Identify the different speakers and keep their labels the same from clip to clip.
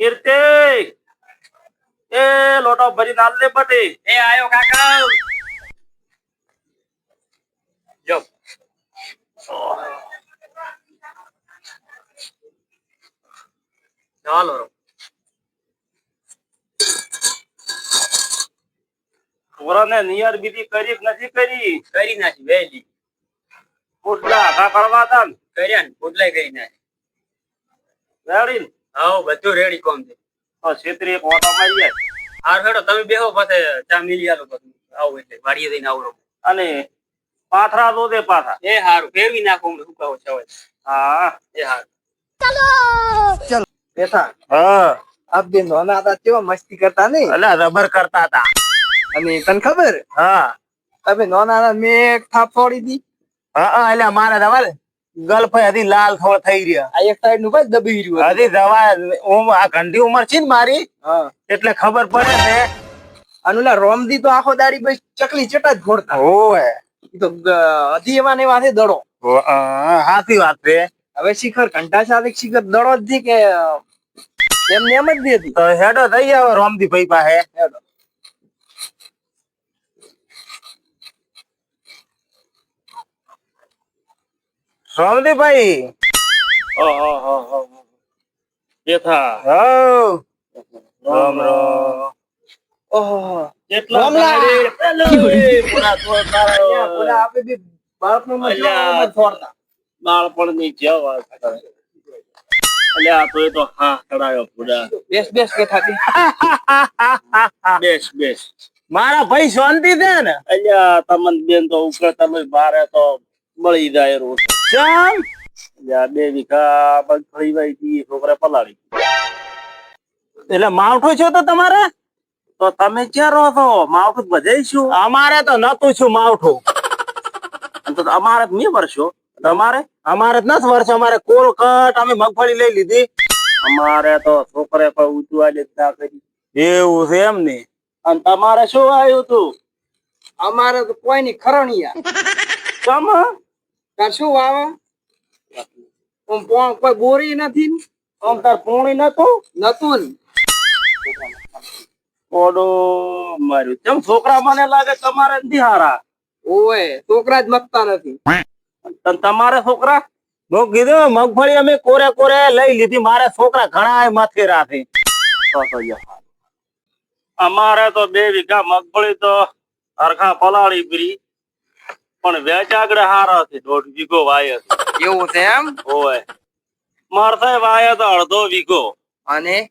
Speaker 1: કીર્તિ એ લોટો ભરી નાલ દે બટી
Speaker 2: એ આયો કાકા જો ચાલો રો.
Speaker 1: છોરાને નિયર બીજી કરી કે નથી કરી
Speaker 2: કરી નાખી વહેલી
Speaker 1: પુટલા આઘા કરવા હતા ને
Speaker 2: કર્યા ને પોટલાય કરી નાખી
Speaker 1: રેડી
Speaker 2: હાઉ બધું રેડી કોમ છે?
Speaker 1: હા છેતરી એક ઓટો મારી જાય.
Speaker 2: હાર હેડો તમે બેહો પછી ચા મિલી આલો પછી. આવો એટલે વાડીએ જઈને આવરો
Speaker 1: અને પાથરા દો દે પાથા
Speaker 2: એ હારું ફેરવી નાખો હું શું કહો છો
Speaker 1: હા.
Speaker 2: એ હારું.
Speaker 3: બેઠા.
Speaker 1: હા.
Speaker 3: આપ બે નોના હતા કેવા મસ્તી કરતા નહીં
Speaker 1: એટલે રબર કરતા હતા.
Speaker 3: અને તને ખબર?
Speaker 1: હા.
Speaker 3: તમે નોના મેં એક થાપ છોડી દી.
Speaker 1: હા એટલે મારે તમારે ગલ્ફે હજી લાલ થોડ થઈ રહ્યા.
Speaker 3: આ એક સાઈડનું ભાઈ દબી રહ્યું હતું.
Speaker 1: દવા આ ઘંટી ઉંમર છે ને મારી? એટલે ખબર પડે ને.
Speaker 3: અનુલા રોમદી તો આખો દાડી ભાઈ ચકલી ચટા જ ફોડતા.
Speaker 1: ઓય
Speaker 3: તો હતી એમાં ને છે દડો.
Speaker 1: હાથી વાત છે.
Speaker 3: હવે શિખર ઘંટા સાથે શિખર દડો જ થી કે એમને એમ જ હતી
Speaker 1: તો હેડો થઈ જાવ રોમદી ભાઈ પાસે.
Speaker 3: હેડો.
Speaker 1: રોમદી ભાઈ
Speaker 2: દેખા
Speaker 1: હઉ. રામ રામ.
Speaker 3: ઓહો
Speaker 1: કેટલા પૂરા
Speaker 3: આપણે બી જ
Speaker 1: બાળપણની જેવ વાત અલ્યા તો તો હા ચડાયો પૂરા.
Speaker 3: બેસ બેસ બેઠા હતી
Speaker 1: બેસ બેસ. મારા ભાઈ શાંતિ છે ને. અલ્યા તમન બેન તો ઉપર તમે બારે તો મળી જાય રોજ. ચમ? બે વીઘા મગફળી વાઈ છોકરા પલાળી એટલે માવઠું છે તો તમારે? તો તમે ક્યાં રહો છો? માવઠું બધે શું અમારે તો નતું છું માવઠું. અમારે તો નહીં વર્ષો? તમારે? અમારે તો નથી વર્ષો અમારે કોલકટ અમે મગફળી લઈ લીધી. અમારે તો છોકરે પણ ઉતવા લેતા કરી. એવું છે એમ ને. અને તમારે શું આવ્યું તું
Speaker 3: અમારે તો કોઈ ની ખરણિયા.
Speaker 1: ચમ?
Speaker 3: તાર શું વાવે? કોઈ બોરી નથી
Speaker 1: આમ તાર પૂણી નતું?
Speaker 3: નતું
Speaker 1: ઓડો મારું તેમ છોકરા મને લાગે તમારે નથી હારા?
Speaker 3: ઓય છોકરા જ મગતા નથી.
Speaker 1: તમારે છોકરા? હું કીધું મગફળી અમે કોરે કોરે લઈ લીધી મારે છોકરા ઘણા માથે રાખે. અમારે તો બે વીઘા મગફળી તો હરખા પલાળી પીરી. પણ વેચાગડે હારા છે દોઢ વીઘો વાય છે.
Speaker 3: એવું છે એમ?
Speaker 1: ઓય. સાહેબ વાય તો અડધો વીઘો.
Speaker 3: અને?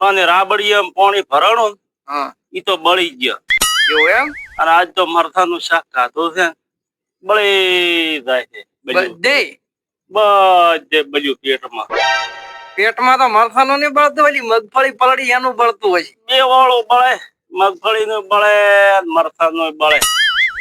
Speaker 1: અને રાબડીએ પાણી ભરણો
Speaker 3: હા.
Speaker 1: ઈ તો બળી ગયો.
Speaker 3: એવું એમ?
Speaker 1: અને આજ તો મરથાનું શાક ખાધું છે બળી જાય છે બધું.
Speaker 3: બધે
Speaker 1: બધે પેટમાં.
Speaker 3: પેટમાં તો મરસાનું નહીં બળતું હોય મગફળી પલળી એનું બળતું હોય.
Speaker 1: બે વાળું બળે મગફળી નું બળે મરથાનું બળે.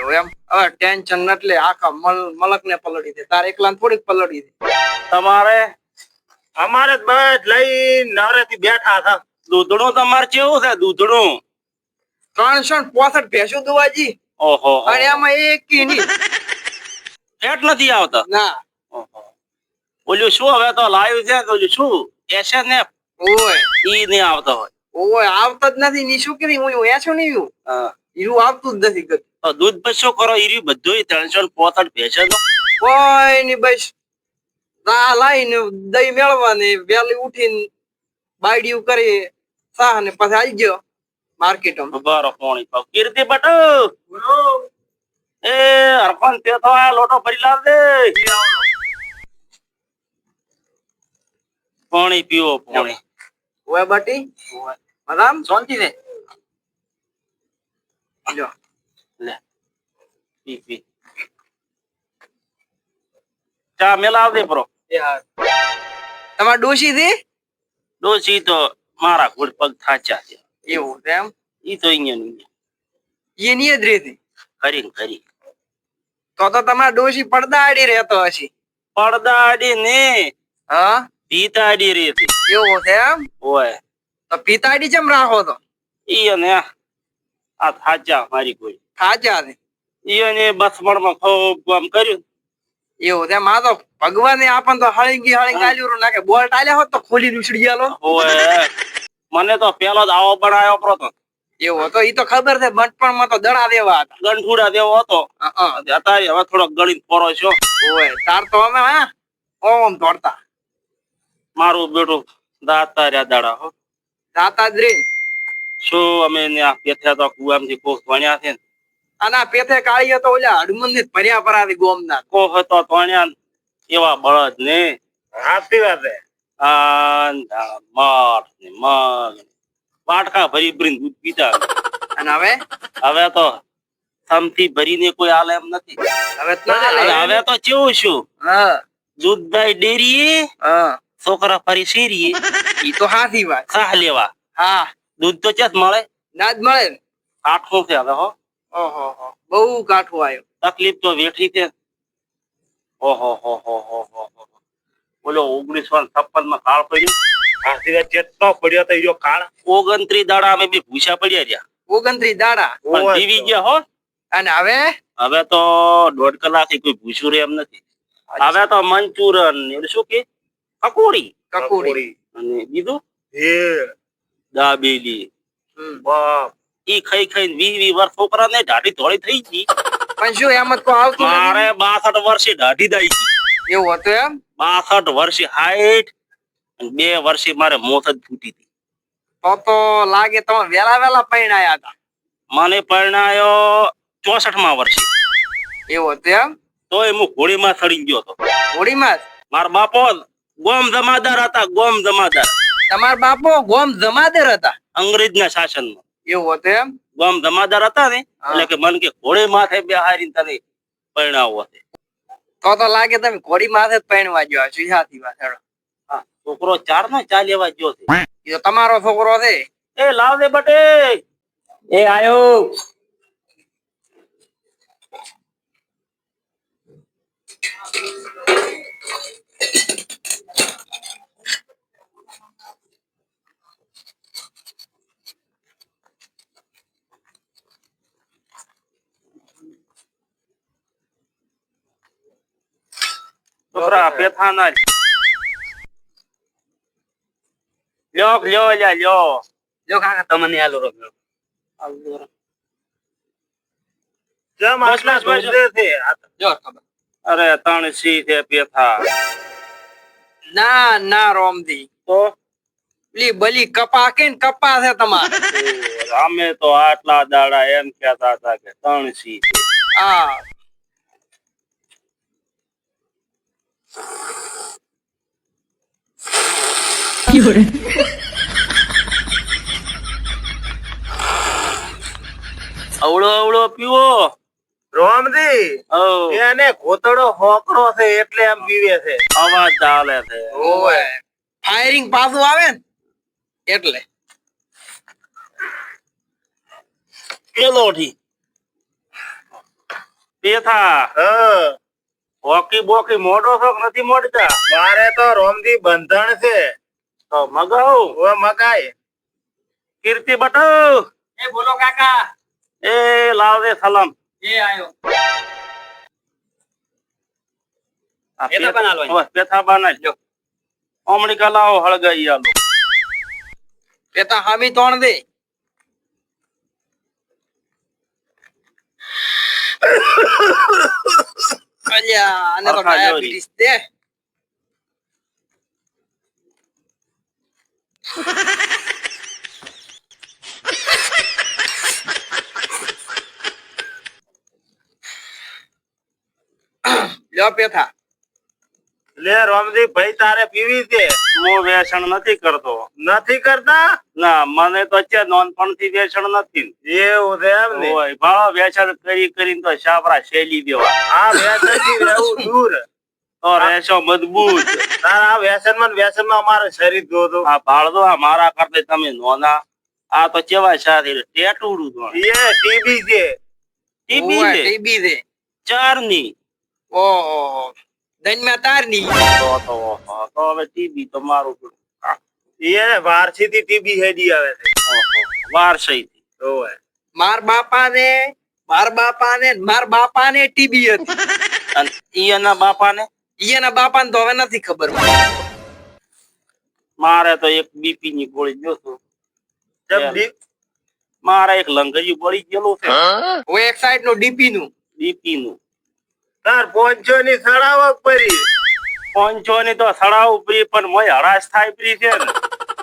Speaker 3: એવું એમ. હવે ટેન્શન એટલે આખા મલક ને પલડી દે. તારે એકલા થોડીક પલળી દે.
Speaker 1: તમારે અમારે બસ લઈ નવરે થી બેઠા હતા. દૂધણું તમારે કેવું છે દૂધણું?
Speaker 3: ત્રણસો પોસઠ ભેંસું દુવાજી.
Speaker 1: ઓહો
Speaker 3: અને એમાં એક
Speaker 1: પેટ નથી આવતા?
Speaker 3: ના.
Speaker 1: ઓહો. ઓલું શું હવે તો લાવ્યું છે કે ઓલું શું? ને
Speaker 3: ઓય.
Speaker 1: ઈ નહીં આવતો હોય.
Speaker 3: ઓય આવતા જ નથી. ની શું કરી હું એસો નહીં હું. ઈરું આવતું જ નથી
Speaker 1: દૂધ પછી શું કરો ઈ બધું ત્રણસો પોસઠ ભેસે તો.
Speaker 3: કોઈ ની બસ. ના લાઈને દહીં મેળવાની વેલી ઉઠીને બાયડીયું કરી સાહ ને પછી આવી ગયો માર્કેટમાં.
Speaker 1: બરો પોણી પાવ કીર્તિ બટુ એ હરપન તે તો આ લોટો ભરી લાવ દે. પાણી પીવો પાણી
Speaker 3: ઓય બાટી. મદામ
Speaker 1: શાંતિ ને
Speaker 3: જો.
Speaker 1: ચા મેલાવ દે પ્રો
Speaker 3: એ હા તમાર ડોશી થી?
Speaker 1: ડોસી તો મારા ઘોડ પગ થાચા છે.
Speaker 3: એવું છે એમ?
Speaker 1: ઈ તો અહીંયા
Speaker 3: એ ની જ રેતી.
Speaker 1: ખરી ને ખરી.
Speaker 3: તો તો તમારા ડોશી પડદા આડી રહેતો હશે.
Speaker 1: પડદા આડી ને
Speaker 3: હા?
Speaker 1: પીતા આડી રેતી
Speaker 3: એવું છે એમ?
Speaker 1: ઓય
Speaker 3: તો પિતાડી ચમ રાખો તો?
Speaker 1: ઈ અને આ થાચા મારી કોઈ
Speaker 3: ખાચા છે.
Speaker 1: ઈ બસમણમાં આમ કર્યું.
Speaker 3: એવું છે માં તો ભગવાને આપણ તો હળીંગી હળીંગ આલ્યું નાખે. બોલ્ટ આલ્યા હોત તો ખોલી ઉછળી ગયેલો.
Speaker 1: મને તો પેલો જ આવો બનાવ્યો પ્રતો.
Speaker 3: એવો તો ઈ તો ખબર છે બચપણમાં તો દડા દેવા હતા.
Speaker 1: ગંઠુડા દેવો હતો. અત્યારે હવે થોડો ગણિત ફોરો છો.
Speaker 3: ઓય તાર તો અમે હા ઓમ દોડતા
Speaker 1: મારું બેટું દાતા રહ્યા દાડા હો.
Speaker 3: દાતા રે
Speaker 1: શું અમે ત્યાં પેથ્યા તો કુવામથી કોક ભણ્યા છે ને?
Speaker 3: અને આ પેથે કાળીએ તો ઓલા હડમન ને ભર્યા પરાવી ગોમના.
Speaker 1: કો હતો તોણ્યા એવા બળદ ને.
Speaker 2: હાથી વાત
Speaker 1: મઠ ને મગ પાટકા વાટકા ભરી ભરીને દૂધ પીતા
Speaker 3: અને હવે?
Speaker 1: હવે તો સમથી ભરીને કોઈ આલે એમ નથી.
Speaker 3: હવે તો ના
Speaker 1: હવે તો કેવું શું
Speaker 3: હા.
Speaker 1: દૂધભાઈ ડેરી
Speaker 3: હા.
Speaker 1: છોકરા ફરી શેરી
Speaker 3: ઈ તો હાથી વાત.
Speaker 1: સાહ લેવા.
Speaker 3: હા.
Speaker 1: દૂધ તો ચેસ મળે?
Speaker 3: ના જ મળે
Speaker 1: આઠમું છે હવે હો.
Speaker 3: બહુ કાઠો આવ્યો
Speaker 1: તકલીફ તો વેઠી છે. ઓહો હો હો હો બોલો ઓગણીસો છપ્પનમાં કાળ પડ્યો.
Speaker 2: જેટલો પડ્યો તો ઈયો કાળ
Speaker 1: ઓગણત્રીસ દાડા અમે બી ભૂસા પડ્યા રહ્યા.
Speaker 3: ઓગણત્રીસ દાડા.
Speaker 1: પણ જીવી ગયા હો.
Speaker 3: અને હવે?
Speaker 1: હવે તો દોઢ કલાક કોઈ ભૂસ્યું રે એમ નથી. હવે તો મંચુરન શું કે?
Speaker 3: કકુડી.
Speaker 1: અને બીજું? દાબેલી.
Speaker 2: બાપ.
Speaker 1: ઈ ખાઈ ખાઈ વી વી વર્ષ છોકરા ને ઢાઢી ધોળી થઈ ગઈ.
Speaker 3: પણ શું એમ તો આવતું
Speaker 1: મારે બાસઠ વર્ષે ઢાઢી દાઈ ગઈ.
Speaker 3: એવું હતું એમ?
Speaker 1: બાસઠ વર્ષે હાઈટ બે વર્ષે મારે મોત જ ફૂટી હતી.
Speaker 3: તો તો લાગે તમે વેલા વેલા પરણાયા હતા.
Speaker 1: મને પરણાયો ચોસઠમાં વર્ષે.
Speaker 3: એવું હતું એમ?
Speaker 1: તોય હું ઘોડીમાં સડી ગયો હતો.
Speaker 3: હોળીમાં
Speaker 1: મારા બાપો ગોમ જમાદાર હતા ગોમ જમાદાર.
Speaker 3: તમારા બાપો ગોમ જમાદાર હતા?
Speaker 1: અંગ્રેજના શાસનમાં.
Speaker 3: એવું હતું એમ?
Speaker 1: ગોમ જમાદાર હતા ને એટલે કે મન કે ઘોડે માથે બેહારીને તને પરણાવો છે
Speaker 3: તો તો લાગે તમે ઘોડી માથે જ પૈણવા ગયો છો સાચી વાત હેડો.
Speaker 1: હા, છોકરો ચાર નો ચા લેવા ગયો છે.
Speaker 3: એ તમારો છોકરો છે?
Speaker 1: એ લાવ દે બટે.
Speaker 2: એ આયો.
Speaker 1: છોકરા પેથા ના લ્યો લ્યો લ્યા લ્યો.
Speaker 2: જો કાકા તમને આલો રોક્યો
Speaker 1: જેમ આટલા શોધે છે.
Speaker 3: જો ખબર.
Speaker 1: અરે ત્રણ સી છે પેથા.
Speaker 3: ના ના રોમથી
Speaker 1: તો?
Speaker 3: પેલી બલી કપા કે ને કપા છે તમારે?
Speaker 1: અમે તો આટલા દાડા એમ કહેતા હતા કે ત્રણ સી છે.
Speaker 3: હા
Speaker 1: અવળો અવળો પીવો.
Speaker 2: રોમજી એને ઘોતડો હોકરો છે એટલે એમ પીવે છે.
Speaker 1: અવાજ ચાલે છે.
Speaker 3: ઓય ફાયરિંગ પાછું આવે ને? એટલે.
Speaker 1: પેલોઠી પેથા.
Speaker 2: હા.
Speaker 1: હોકી બોકી મોડો શોખ નથી મોડતા
Speaker 2: મારે તો રોમજી બંધણ છે.
Speaker 1: તો મગાવ.
Speaker 2: ઓ મગાય.
Speaker 1: કીર્તિ બટુ.
Speaker 3: એ બોલો કાકા.
Speaker 1: એ લાવ દે સલામ.
Speaker 3: એ આયો.
Speaker 1: પેથા-. પેથા બનાવી હળગાઈ આલો.
Speaker 3: તો હામી તોણ દે. તો
Speaker 1: હરખા
Speaker 3: ડાયાબિટીસ દે લ્યો પેથા
Speaker 2: લે રોમજી ભાઈ તારે પીવી છે?
Speaker 1: હું વેસણ નથી કરતો.
Speaker 2: નથી કરતા?
Speaker 1: ના મને તો અત્યારે નાનપણથી વેસણ નથી.
Speaker 2: એવું છે એમ ને?
Speaker 1: ઓય, ભાળો વ્યસન કરી કરીને તો સાપરા શેલી દેવા.
Speaker 2: આ વેસણથી રહેવું દૂર.
Speaker 1: તો રહેશો મજબૂત.
Speaker 2: તારા આ વ્યસનમાં વ્યસનમાં અમારે શરીર જોતો.
Speaker 1: આ ભાળદો આ મારા કરતા તમે નોના. આ તો કેવા સાથે ટેટુડું તો.
Speaker 2: એ ટીબી છે.
Speaker 1: ટીબી છે?
Speaker 3: ટીબી દે
Speaker 1: ચારની
Speaker 3: ઓહો. દનમાં તારની
Speaker 1: તો તો તો હવે ટીબી તો મારું
Speaker 2: એ વારસી ટીબી હેડી આવે છે.
Speaker 1: વારસઈ
Speaker 2: ઓય.
Speaker 3: માર બાપાને માર બાપાને ને માર બાપાને ટીબી હતી.
Speaker 1: અને
Speaker 3: ઈયાના બાપાને? તો હવે નથી ખબર.
Speaker 1: મારે તો એક બીપી ની ગોળી દી- મારા એક લંગરિયું પડી ગયેલું છે.
Speaker 3: હું એક સાઈડનું ડીપી નું
Speaker 1: ડીપી નું તાર પોંચો ની સડાવક પરી પોંચો ની તો સડાવ પરી પણ મોય હરાશ થાય પરી છે ને.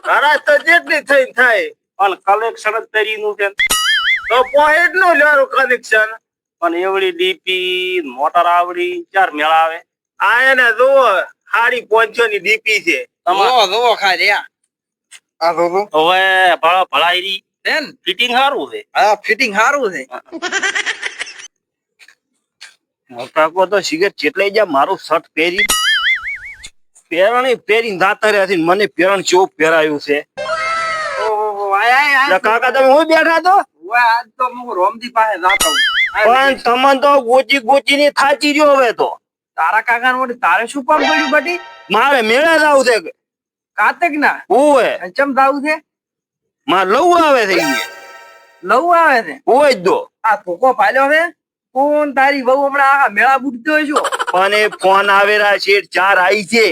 Speaker 1: હરાશ તો જેટલી થઈ થાય. પણ કલેક્શન જ તરીનું છે તો પોઈન્ટનું લેવાનું કનેક્શન પણ એવડી ડીપી મોટર આવડી ચાર મેળાવે આ એને જુઓ સાડી પોંચો ની ડીપી છે.
Speaker 3: જોવો ખાલી આ આ જો જો.
Speaker 1: હવે ભળા ભળાઈ
Speaker 3: રહી. ને?
Speaker 1: ફિટિંગ સારું છે.
Speaker 3: હા ફિટિંગ સારું છે.
Speaker 1: મોટાકો તો સિગરેટ ચેટલે જ્યાં મારું શર્ટ પહેરી. પહેરણી પહેરીને દાતા રહ્યા છે મને પહેરણ ચોપ પહેરાયું છે. કાકા તમે હું બેઠા તો
Speaker 3: તો હું રોમજી પાસે જાતો
Speaker 1: પણ તમને તો ગોચી ગોચી ની થાચી રહ્યો હવે તો.
Speaker 3: તારા કાકા નું તારે શું કામ કર્યું બટી?
Speaker 1: મારે મેળે જાવ છે
Speaker 3: કાતક ના
Speaker 1: ઓવે
Speaker 3: ચમ જાવું છે?
Speaker 1: મારે લવું આવે છે.
Speaker 3: લવું આવે છે?
Speaker 1: ઓય દો.
Speaker 3: આ ધોકો ફાલ્યો છે કોણ તારી વહુ હમણાં આખા મેળા બુટતો છો?
Speaker 1: મને ફોન આવેલા છે ચાર આવી છે.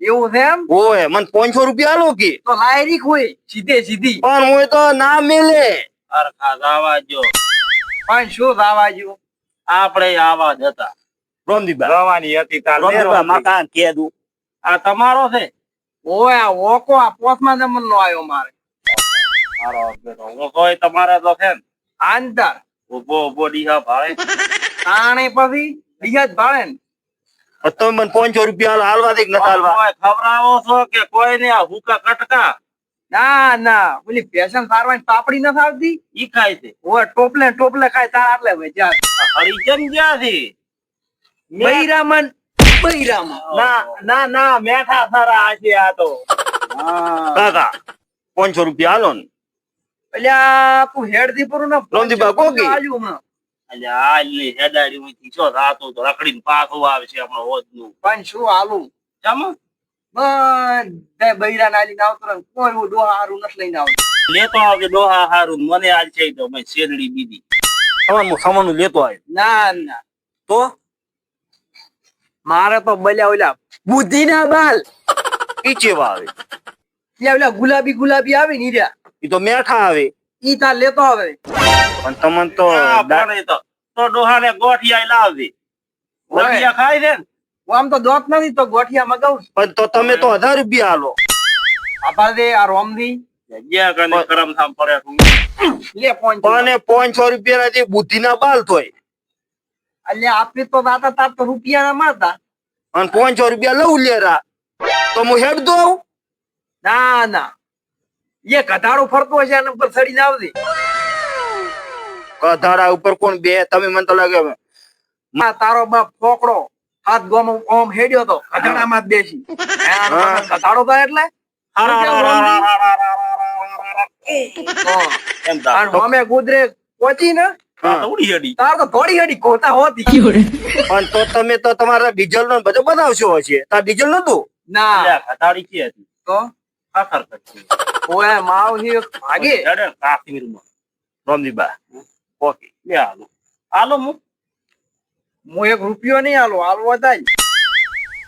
Speaker 3: એવું છે એમ?
Speaker 1: ઓય મને પાંચસો રૂપિયા આલો કે.
Speaker 3: તો લાયરી હોય સીધે સીધી.
Speaker 1: પણ હું તો ના મેલે. અરખા આવા જો.
Speaker 3: પણ શું થવા જ્યું
Speaker 1: આપણે આવા જ હતા. રોમદીબા રવાની હતી રોમદીબા મકાન કેદું આ તમારો છે?
Speaker 3: ઓય આ ઓકો આ પોસમાં જમન નો આવ્યો મારે.
Speaker 1: મારો ઓકો તમારા તો છે
Speaker 3: આંતર.
Speaker 1: ઊભો ઊભો ડીહા ભાળે.
Speaker 3: તાણે પછી બીજા જ ભાળે ને.
Speaker 1: તમે મને પાંચસો રૂપિયા હાલવા દે કે નથી હાલવા? ખવડાવો છો કે કોઈ ને આ હુકા કટકા?
Speaker 3: ના ના ઓલી ફેશન સારવાની પાપડી નથી આવતી?
Speaker 1: ઈ ખાય છે.
Speaker 3: ઓય ટોપલે ટોપલે ખાય તાર આટલે વેચ્યા
Speaker 1: જા. હરી કેમ ગયા છે
Speaker 3: બૈરામન બૈરામન.
Speaker 1: ના ના ના મેઠા સારા છે આ તો. કાકા પાંચસો રૂપિયા હાલો ને.
Speaker 3: એટલે તું હેડથી પૂરું ના
Speaker 1: રોમજીબા કોકી?
Speaker 3: આજુ હમણાં.
Speaker 1: એટલે આ લે હેડાડી માંથી છો રાતો તો રખડીને પાછો આવે છે આપણો હોજનું
Speaker 3: પણ શું હાલું?
Speaker 1: ચામો
Speaker 3: બધા બૈરા ના આવતો કોઈ હું ડોહા હારું નથી લઈને આવતો.
Speaker 1: લેતો આવજે ડોહા હારું મને આજ છે તો મેં શેરડી દીધી સામાન સામાન લેતો આવે
Speaker 3: ના ના.
Speaker 1: તો?
Speaker 3: મારે તો બલ્યા ઓલા બુદ્ધિ ના બાલ
Speaker 1: કીચેવા આવે?
Speaker 3: ત્યાં ઓલા ગુલાબી ગુલાબી આવે ને રહ્યા.
Speaker 1: એ તો મેઠા આવે.
Speaker 3: ઈ તાર લેતો આવે.
Speaker 1: પણ તમને તો તો. તો ડોહાને ગોઠિયા
Speaker 3: ઓય.
Speaker 1: ગોઠિયા ખાઈ
Speaker 3: દે આમ તો દોત નથી તો ગોઠિયા મગાવું.
Speaker 1: પણ તો તમે તો હજાર રૂપિયા હાલો
Speaker 3: આપા દે આ રોમથી
Speaker 1: જ્યાં કને કરમ થામ પડે તું.
Speaker 3: લે પોઈન્ટ
Speaker 1: પણ એ રૂપિયા ના બુદ્ધિના બાલ થોય
Speaker 3: અલ્યા આપી તો દાતા તાર તો રૂપિયા ના. એ કધાડો ફરતો છે એના ઉપર સડી ના આવતી
Speaker 1: કધાડા ઉપર કોણ બે? તમે મને તો લાગે
Speaker 3: માં તારો બાપ પોકડો હાથ ગોમ ઓમ હેડ્યો તો કધાડામાં જ બેસી. કધાડો થાય એટલે? હા.
Speaker 1: એમ
Speaker 3: અને અમે ગુજરે પહોંચી ને
Speaker 1: ઉડી હેડી.
Speaker 3: તાર તો થોડી હડી કોતા હોતી.
Speaker 1: પણ તો તમે તો તમારા ડીઝલ નો બધો બનાવશો હશે. તાર ડીઝલ નતું?
Speaker 3: ના.
Speaker 1: કથાડી છે હતી?
Speaker 3: તો?
Speaker 1: ખાતર કરતી
Speaker 3: ઓય માવથી ભાગે
Speaker 1: હેડે કાશ્મીરમાં રોમદીબા ઓકે લે હાલો હાલો હું
Speaker 3: હું એક રૂપિયો નહીં આલો આલવો થાય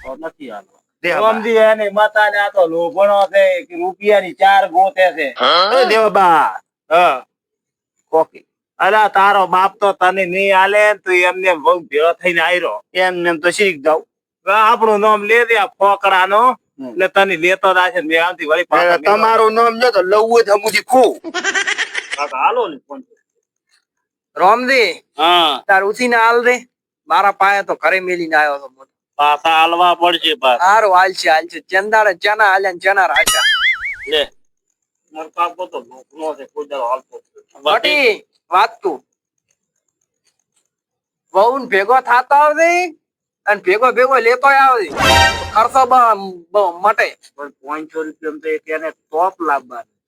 Speaker 1: તો નથી હાલો રોમજી એને માતા ને આ તો લોભણો છે કે રૂપિયાની ચાર ગોતે છે અરે દેવબા હા કોકી અરે તારો બાપ તો તને નહીં આલે તો એમને ભેળો થઈને આવ્યો એમને એમ તો શીખ જાવ આપણું નામ લે દે આ ફોકડા નો એટલે તને લેતો રાખે મેં આમથી વળી પાછા તમારું નામ જો તો લવું તો હમુજી ખુ. હાલો ને ફોન
Speaker 3: રોમદી
Speaker 1: હા.
Speaker 3: તાર ઉઠીને હાલ રે. મારા પાયા તો ઘરે મેલીને આવ્યો તો
Speaker 1: પાછા હાલવા પડશે પાછા.
Speaker 3: સારું હાલ છે હાલ છે. ચંદાડે ચના હાલ્યા ને ચના રાખ્યા.
Speaker 1: લે. મારો કાકો તો નોકરો છે કોઈ દાડો હાલતો નથી.
Speaker 3: વાત તું. વહુ ને ભેગો થાતો આવજે. અને ભેગો ભેગો લેતો આવે. ખર્ચો બ- બ- મટે.
Speaker 1: પણ પાંચસો રૂપિયા તો એક એને ટોપ લાવવાનું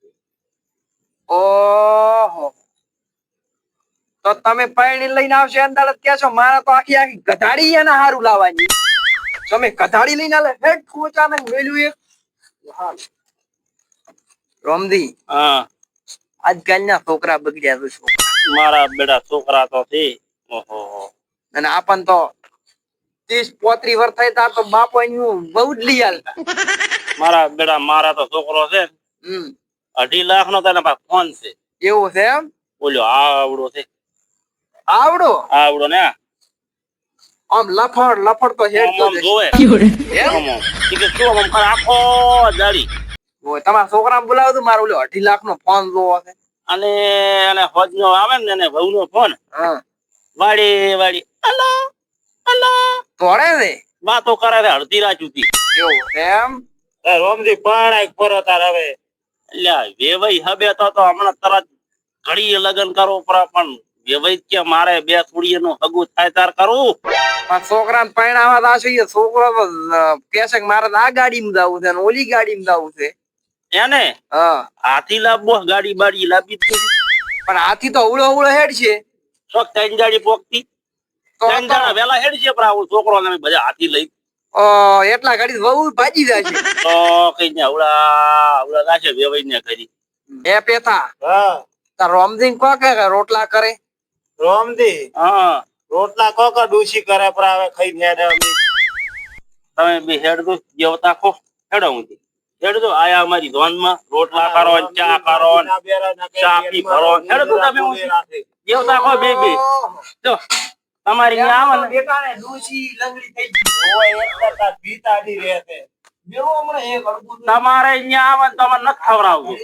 Speaker 3: ઓહો. તો તમે પાણી લઈને આવશો અંદાજ છો મારે તો આખી આખી ગધાડી એને હારું લાવવાની. તમે ગધાડી લઈને આલે હેડ ખોચાને મેલ્યું એક. હાલ. રોમદી
Speaker 1: હા.
Speaker 3: આજકાલના છોકરા બગડ્યા છે
Speaker 1: મારા બેટા છોકરા તો છે. ઓહો.
Speaker 3: અને આપણ તો ત્રીસ પોત્રી વર્ષ થાય તાર તો બાપો એનું બહુ જ લઈ આલતા.
Speaker 1: મારા બેટા મારા તો છોકરો છે. અઢી લાખ નો તને પાસે ફોન છે.
Speaker 3: એવું છે એમ?
Speaker 1: બોલ્યો આવડો છે.
Speaker 3: આવડો?
Speaker 1: આવડો ને
Speaker 3: આમ લફડ લફડ તો હેડ
Speaker 1: જોવે. શું આમ ખરા? આખો દાડી
Speaker 3: તમારા છોકરા બોલાવ તો મારો ઓલો અઢી લાખ નો ફોન જોવો છે.
Speaker 1: અને એને હજનો આવે ને એને વહુ નો ફોન
Speaker 3: હા.
Speaker 1: વાડી વાડી અલા
Speaker 3: તોડે છે
Speaker 1: વાતો કરે છે અડધી રાત
Speaker 3: એવું એમ?
Speaker 1: રોમજી પણ એક ફરો તાર હવે. અલ્યા વેવાઈ હબે તો તો હમણાં તરત ઘડી લગન કરો પર પણ વેવાઈ કે મારે બે થોડી નું હગું થાય તાર કરું?
Speaker 3: પણ છોકરા ને પરણાવા દાશો છોકરો તો અ, છે કે મારે આ ગાડીમાં જવું છે ઓલી ગાડીમાં જવું છે.
Speaker 1: એને?
Speaker 3: હા.
Speaker 1: હાથી લાવવો ગાડી બાડી લાવી
Speaker 3: પણ હાથી તો અવળો અવળો હેડ છે.
Speaker 1: શોખ ત્રણ ગાડી પોકતી ત્રણ જણા વેલા હેડ છે પણ આવું છોકરો ને બધા હાથી લઈ.
Speaker 3: એટલા ગાડી વહુ ભાજી જાય છે.
Speaker 1: તો કઈ ને આવડા આવડા ગાશે વેવાઈ ને કરી
Speaker 3: એ પેથા.
Speaker 4: હા.
Speaker 3: તાર રોમજીન કો કે રોટલા કરે?
Speaker 4: રોમદી?
Speaker 1: હા.
Speaker 4: રોટલા કો કો ડૂસી કરે પર હવે ખાઈ ને
Speaker 1: તમે બે હેડ દો જેવતા ખો હેડો હું હેડ દો આયા અમારી ધોનમાં રોટલા કરો ચા કરો ચા પી ભરો. હેડો તમે
Speaker 4: મૂળે
Speaker 1: ખો બે બે. જો. તમારી આવે ને
Speaker 3: બેટાને ડૂસી લંગડી થઈ ગઈ.
Speaker 4: ઓય એક કરતા ભીતાડી રહે છે.
Speaker 3: મેરો હમણે એક અડબું
Speaker 1: તમારે અહીંયા આવે ને તમારે નથી ખવડાવવું.